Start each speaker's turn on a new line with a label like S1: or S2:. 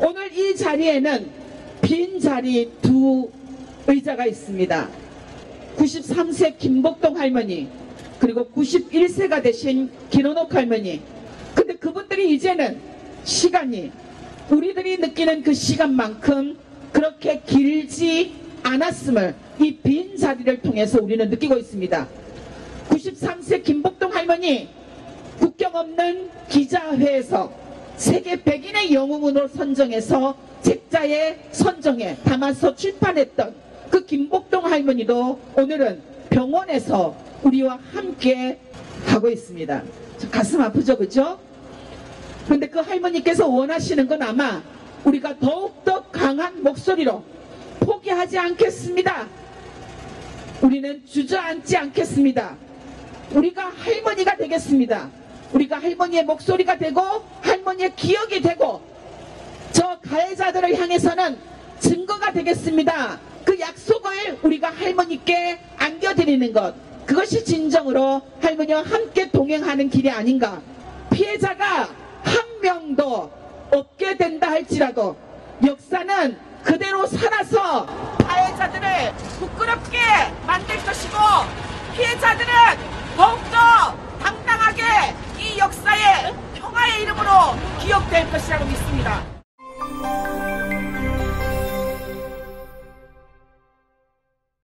S1: 오늘 이 자리에는 빈 자리 두 의자가 있습니다. 93세 김복동 할머니 그리고 91세가 되신 김원옥 할머니 근데 그분들이 이제는 시간이 우리들이 느끼는 그 시간만큼 그렇게 길지 않았음을 이 빈 자리를 통해서 우리는 느끼고 있습니다. 93세 김복동 할머니 국경 없는 기자회에서 세계 백인의 영웅으로 선정해서 책자에 선정해 담아서 출판했던 그 김복동 할머니도 오늘은 병원에서 우리와 함께 하고 있습니다. 저 가슴 아프죠, 그죠? 그런데 그 할머니께서 원하시는 건 아마 우리가 더욱더 강한 목소리로 포기하지 않겠습니다. 우리는 주저앉지 않겠습니다. 우리가 할머니가 되겠습니다. 우리가 할머니의 목소리가 되고 할머니의 기억이 되고 저 가해자들을 향해서는 증거가 되겠습니다. 그 약속을 우리가 할머니께 안겨드리는 것 그것이 진정으로 할머니와 함께 동행하는 길이 아닌가. 피해자가 한 명도 없게 된다 할지라도 역사는 그대로 살아서 가해자들을 부끄럽게 만들 것이고 피해자들은 더욱더 될 것이라고 믿습니다.